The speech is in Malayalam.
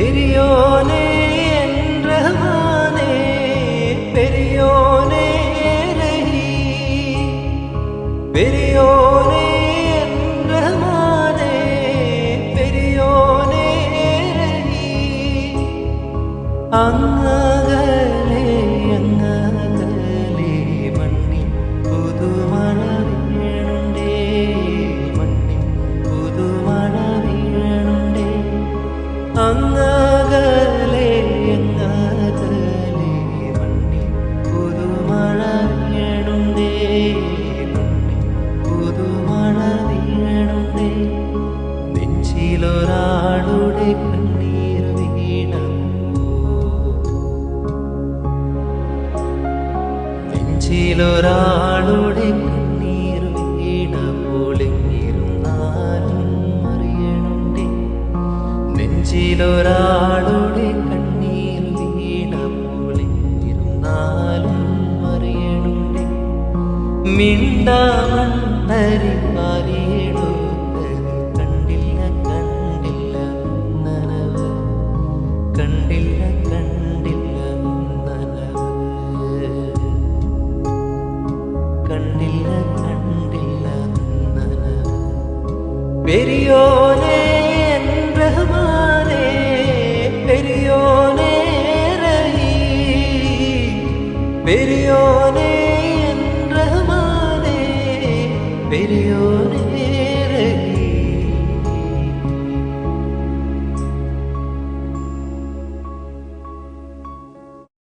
பெரியோனே என்றவானே பெரியோனே ரஹி பெரியோனே என்றவானே பெரியோனே ரஹி அங்க നെഞ്ചിലൊരാളുടെ കണ്ണീർ വീണപ്പോൾ എങ്ങിരുന്നാലും അറിയണുണ്ടേ നെഞ്ചിലൊരാളുടെ കണ്ണീർ വീണ പാരിയെടുത്തത് കണ്ടില്ല കണ്ടില്ല നനവ്. കണ്ടില്ല കണ്ടില്ല பெரியோனே ரஹ்மானே பெரியோனே ரஹீம் பெரியோனே